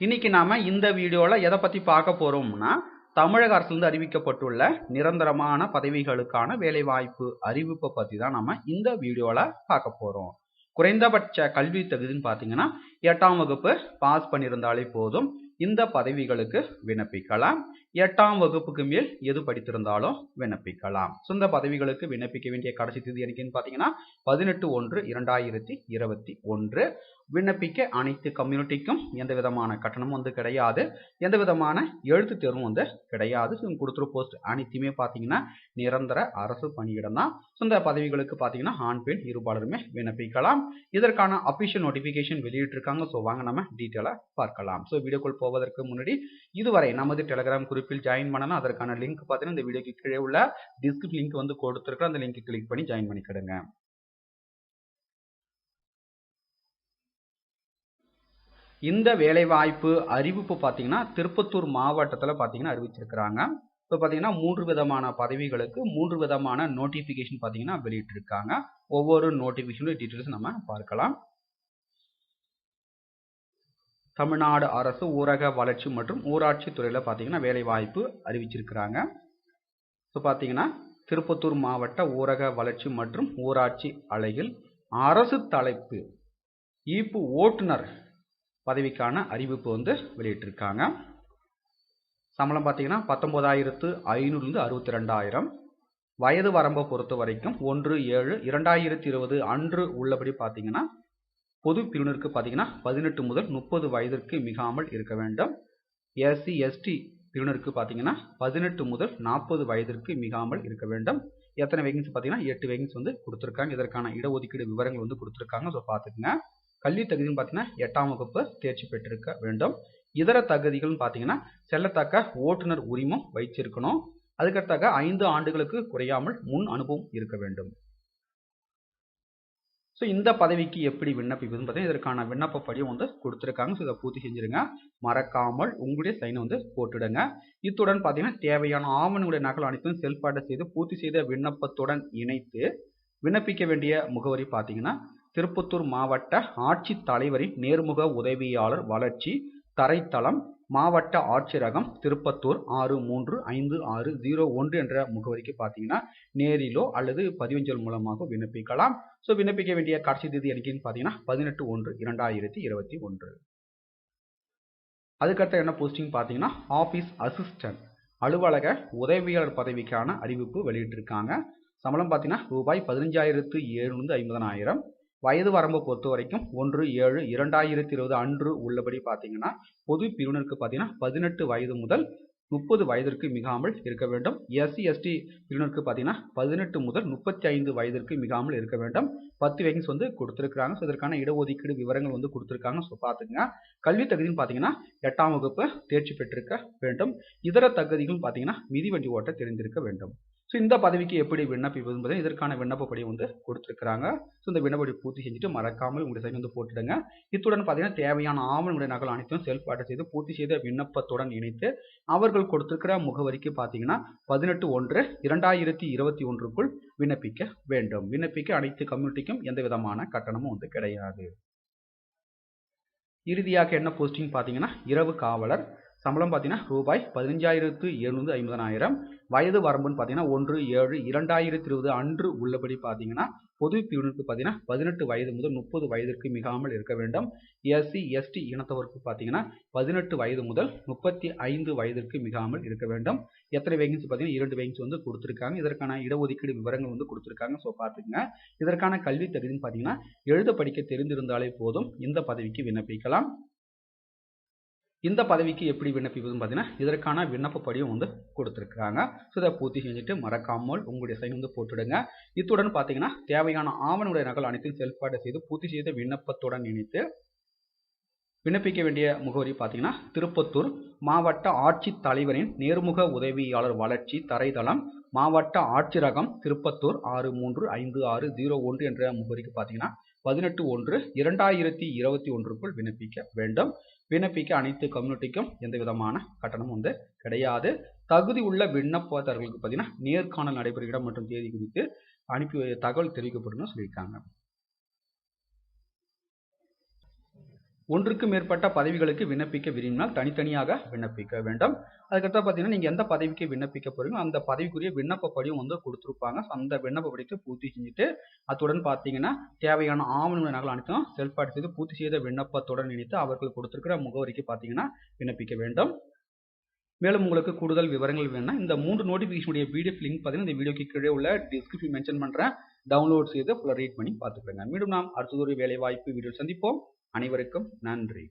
இன்னைக்கு நாம இந்த வீடியோவில் எதை பற்றி பார்க்க போகிறோம்னா தமிழக அரசுலேருந்து அறிவிக்கப்பட்டுள்ள நிரந்தரமான பதவிகளுக்கான வேலைவாய்ப்பு அறிவிப்பை பற்றி தான் நம்ம இந்த வீடியோவில் பார்க்க போகிறோம் குறைந்தபட்ச கல்வி தகுதின்னு பார்த்தீங்கன்னா எட்டாம் வகுப்பு பாஸ் பண்ணியிருந்தாலே போதும். இந்த பதவிகளுக்கு விண்ணப்பிக்கலாம். எட்டாம் வகுப்புக்கு மேல் எது படித்திருந்தாலும் விண்ணப்பிக்கலாம். சொந்த பதவிகளுக்கு விண்ணப்பிக்க வேண்டிய கடைசி தேதி என்னைக்குன்னு பார்த்தீங்கன்னா பதினெட்டு ஒன்று இரண்டாயிரத்தி இருபத்தி ஒன்று. விண்ணப்பிக்க அனைத்து கம்யூனிட்டிக்கும் எந்த விதமான கட்டணமும் வந்து கிடையாது. எந்த விதமான எழுத்து தேர்வும் வந்து கிடையாது. கொடுத்துரு போஸ்ட் அனைத்துமே பார்த்தீங்கன்னா நிரந்தர அரசு பணியிடம் தான். சொந்த பதவிகளுக்கு பார்த்தீங்கன்னா ஆண் பெண் இருபாலருமே விண்ணப்பிக்கலாம். இதற்கான அபிஷியல் நோட்டிஃபிகேஷன் வெளியிட்டிருக்காங்க. ஸோ வாங்க நம்ம டீட்டெயிலாக பார்க்கலாம். ஸோ வீடியோக்குள் போவதற்கு முன்னாடி இதுவரை நமது டெலிகிராம் குறிப்பில் ஜாயின் பண்ணலாம் அதற்கான லிங்க் பார்த்தீங்கன்னா இந்த வீடியோக்கு கீழே உள்ள டிஸ்கிரிப் லிங்க் வந்து கொடுத்துருக்கோம் அந்த லிங்க் கிளிக் பண்ணி ஜாயின் பண்ணிக்கிடுங்க. இந்த வேலைவாய்ப்பு அறிவிப்பு பார்த்தீங்கன்னா திருப்பத்தூர் மாவட்டத்தில் பார்த்தீங்கன்னா அறிவிச்சிருக்கிறாங்க. இப்போ பார்த்தீங்கன்னா மூன்று விதமான பதவிகளுக்கு மூன்று விதமான நோட்டிஃபிகேஷன் பார்த்தீங்கன்னா வெளியிட்டிருக்காங்க. ஒவ்வொரு நோட்டிஃபிகேஷனும் டீட்டெயில்ஸ் நம்ம பார்க்கலாம். தமிழ்நாடு அரசு ஊரக வளர்ச்சி மற்றும் ஊராட்சி துறையில் பார்த்தீங்கன்னா வேலைவாய்ப்பு அறிவிச்சிருக்கிறாங்க. ஸோ பார்த்தீங்கன்னா திருப்பத்தூர் மாவட்ட ஊரக வளர்ச்சி மற்றும் ஊராட்சி அலையில் அரசு தலைப்பு ஈப்பு ஓட்டுநர் பதவிக்கான அறிவிப்பு வந்து வெளியிட்டிருக்காங்க. சம்பளம் பார்த்தீங்கன்னா பத்தொன்பதாயிரத்து ஐநூறுலேருந்து அறுபத்தி ரெண்டாயிரம் வயது வரம்பை பொறுத்த வரைக்கும் ஒன்று ஏழு இரண்டாயிரத்தி இருபது அன்று உள்ளபடி பார்த்தீங்கன்னா பொது பிரிவினருக்கு பார்த்தீங்கன்னா பதினெட்டு முதல் முப்பது வயதிற்கு மிகாமல் இருக்க வேண்டும். எஸ்சி எஸ்டி பிரிவினருக்கு பார்த்தீங்கன்னா பதினெட்டு முதல் நாற்பது வயதிற்கு மிகாமல் இருக்க வேண்டும். எத்தனை வேகன்சி பார்த்தீங்கன்னா எட்டு வேகன்சி வந்து கொடுத்துருக்காங்க. இதற்கான இடஒதுக்கீடு விவரங்கள் வந்து கொடுத்துருக்காங்க. ஸோ பார்த்துக்குங்க கல்வி தகுதின்னு பார்த்தீங்கன்னா எட்டாம் வகுப்பு தேர்ச்சி பெற்றிருக்க வேண்டும். இதர தகுதிகள்னு பார்த்தீங்கன்னா செல்லத்தக்க ஓட்டுநர் உரிமம் வைச்சிருக்கணும் அதுக்கடுத்தாக ஐந்து ஆண்டுகளுக்கு குறையாமல் முன் அனுபவம் இருக்க வேண்டும். ஸோ இந்த பதவிக்கு எப்படி விண்ணப்பிப்பதுன்னு பார்த்தீங்கன்னா இதற்கான விண்ணப்ப படியும் வந்து கொடுத்துருக்காங்க. ஸோ இதை பூர்த்தி செஞ்சிருங்க. மறக்காமல் உங்களுடைய சைனை வந்து போட்டுடுங்க. இத்துடன் பார்த்தீங்கன்னா தேவையான ஆவணங்களுடைய நகல் அனைத்தும் செல்பாட்டை செய்து பூர்த்தி செய்த விண்ணப்பத்துடன் இணைத்து விண்ணப்பிக்க வேண்டிய முகவரி பார்த்தீங்கன்னா திருப்பத்தூர் மாவட்ட ஆட்சித் தலைவரின் நேர்முக உதவியாளர் வளர்ச்சி தரைத்தளம் மாவட்ட ஆட்சியரகம் திருப்பத்தூர் ஆறு மூன்று ஐந்து ஆறு ஜீரோ ஒன்று என்ற முகவரிக்கு பார்த்தீங்கன்னா நேரிலோ அல்லது பதிவஞ்சல் மூலமாக விண்ணப்பிக்கலாம். ஸோ விண்ணப்பிக்க வேண்டிய கடைசி தேதி என்னைக்குன்னு பார்த்தீங்கன்னா பதினெட்டு ஒன்று இரண்டாயிரத்தி இருபத்தி ஒன்று. அதுக்கடுத்த என்ன போஸ்டிங் பார்த்தீங்கன்னா ஆஃபீஸ் அசிஸ்டன்ட் அலுவலக உதவியாளர் பதவிக்கான அறிவிப்பு வெளியிட்டிருக்காங்க. சம்பளம் பார்த்தீங்கன்னா ரூபாய் பதினஞ்சாயிரத்து ஏழுநூறு ஐம்பதனாயிரம் வயது வரம்பு பொறுத்த வரைக்கும் ஒன்று ஏழு இரண்டாயிரத்தி இருபது அன்று உள்ளபடி பார்த்தீங்கன்னா பொது பிரிவினருக்கு பார்த்தீங்கன்னா பதினெட்டு வயது முதல் முப்பது வயதிற்கு மிகாமல் இருக்க வேண்டும். எஸ்சி எஸ்டி பிரிவினருக்கு பார்த்தீங்கன்னா பதினெட்டு முதல் முப்பத்தி ஐந்து வயதிற்கு மிகாமல் இருக்க வேண்டும். பத்து வேகன்ஸ் வந்து கொடுத்துருக்காங்க ஸோ இதற்கான இடஒதுக்கீடு விவரங்கள் வந்து கொடுத்துருக்காங்க. ஸோ பார்த்துங்க கல்வி தகுதின்னு பார்த்தீங்கன்னா எட்டாம் வகுப்பு தேர்ச்சி பெற்றிருக்க வேண்டும். இதர தகுதிகள் பார்த்தீங்கன்னா மிதிவண்டி ஓட்ட தெரிந்திருக்க வேண்டும். ஸோ இந்த பதவிக்கு எப்படி விண்ணப்பிப்பது என்பதை இதற்கான விண்ணப்பப்படி வந்து கொடுத்துருக்காங்க ஸோ இந்த விண்ணப்படி பூர்த்தி செஞ்சுட்டு மறக்காமல் உங்களுடைய சைன் வந்து போட்டுடுங்க. இத்துடன் பார்த்தீங்கன்னா தேவையான ஆவணங்களுடைய நகல் அனைத்தும் செயல்பாடு செய்து பூர்த்தி செய்த விண்ணப்பத்துடன் இணைத்து அவர்கள் கொடுத்துருக்கிற முகவரிக்கு பார்த்தீங்கன்னா பதினெட்டு ஒன்று இரண்டாயிரத்தி இருபத்தி ஒன்றுக்குள் விண்ணப்பிக்க வேண்டும். விண்ணப்பிக்க அனைத்து கம்யூனிட்டிக்கும் எந்த விதமான கட்டணமும் வந்து கிடையாது. இறுதியாக என்ன போஸ்டிங் பார்த்தீங்கன்னா இரவு காவலர் சம்பளம் பார்த்தீங்கன்னா ரூபாய் பதினஞ்சாயிரத்து எழுநூறு ஐம்பதனாயிரம் வயது வரம்புன்னு பார்த்தீங்கன்னா ஒன்று ஏழு இரண்டாயிரத்தி இருபது அன்று உள்ளபடி பார்த்தீங்கன்னா பொது பிரிவினருக்கு பார்த்தீங்கன்னா பதினெட்டு வயது முதல் முப்பது வயதிற்கு மிகாமல் இருக்க வேண்டும். எஸ்சி எஸ்டி இனத்தவருக்கு பார்த்தீங்கன்னா பதினெட்டு வயது முதல் முப்பத்தி ஐந்து வயதிற்கு மிகாமல் இருக்க வேண்டும். எத்தனை வேகன்சி பார்த்தீங்கன்னா இரண்டு வேகன்சி வந்து கொடுத்துருக்காங்க. இதற்கான இடஒதுக்கீடு விவரங்கள் வந்து கொடுத்துருக்காங்க. ஸோ பார்த்துக்குங்க. இதற்கான கல்வி தகுதின்னு பார்த்தீங்கன்னா எழுத படிக்க தெரிந்திருந்தாலே போதும். இந்த பதவிக்கு விண்ணப்பிக்கலாம். இந்த பதவிக்கு எப்படி விண்ணப்பிப்பதுன்னு பார்த்தீங்கன்னா இதற்கான விண்ணப்ப படியும் வந்து கொடுத்துருக்காங்க ஸோ இதை பூர்த்தி செஞ்சுட்டு மறக்காமல் உங்களுடைய சைன் வந்து போட்டுடுங்க. இத்துடன் பார்த்தீங்கன்னா தேவையான ஆவணங்களுடைய நகல் அனைத்தையும் செயல்பாடு செய்து பூர்த்தி செய்த விண்ணப்பத்துடன் இணைத்து விண்ணப்பிக்க வேண்டிய முகவரி பார்த்தீங்கன்னா திருப்பத்தூர் மாவட்ட ஆட்சித் தலைவரின் நேர்முக உதவியாளர் வளர்ச்சி தரைதளம் மாவட்ட ஆட்சியரகம் திருப்பத்தூர் ஆறு மூன்று ஐந்து ஆறு ஜீரோ ஒன்று என்ற முகவரிக்கு பார்த்தீங்கன்னா பதினெட்டு ஒன்று இரண்டாயிரத்தி இருபத்தி ஒன்றுக்குள் விண்ணப்பிக்க வேண்டும். விண்ணப்பிக்க அனைத்து கம்யூனிட்டிக்கும் எந்த விதமான கட்டணமும் வந்து கிடையாது. தகுதி உள்ள விண்ணப்பதாரர்களுக்கு பார்த்தீங்கன்னா நேர்காணல் நடைபெறும் இடம் மற்றும் தேதி குறித்து அனுப்பி தகவல் தெரிவிக்கப்படும் சொல்லியிருக்காங்க. ஒன்றுக்கு மேற்பட்ட பதவிகளுக்கு விண்ணப்பிக்க விரும்பினால் தனித்தனியாக விண்ணப்பிக்க வேண்டும். அதுக்கடுத்து பார்த்தீங்கன்னா நீங்கள் எந்த பதவிக்கு விண்ணப்பிக்க போறீங்களோ அந்த பதவிக்குரிய விண்ணப்ப படிவம் வந்து கொடுத்துருப்பாங்க. அந்த விண்ணப்ப படிவத்தை பூர்த்தி செஞ்சுட்டு அத்துடன் பார்த்தீங்கன்னா தேவையான ஆவணங்களை நகல் அனைத்தும் செல்பாடு செய்து பூர்த்தி செய்த விண்ணப்பத்துடன் இணைத்து அவர்கள் கொடுத்துருக்கிற முகவரிக்கு பார்த்தீங்கன்னா விண்ணப்பிக்க வேண்டும். மேலும் உங்களுக்கு கூடுதல் விவரங்கள் வேணும்னா இந்த மூன்று நோட்டிஃபிகேஷனுடைய பிடிஎஃப் லிங்க் பார்த்தீங்கன்னா இந்த வீடியோக்கு கீழே உள்ள டிஸ்கிரிப்ஷன் மென்ஷன் பண்ணுறேன் டவுன்லோட் செய்து ஃபுல்லாக ரீட் பண்ணி பார்த்துக்கோங்க. மீண்டும் நாம் அடுத்தது ஒரு வேலை வாய்ப்பு வீடியோ சந்திப்போம். அனைவருக்கும் நன்றி.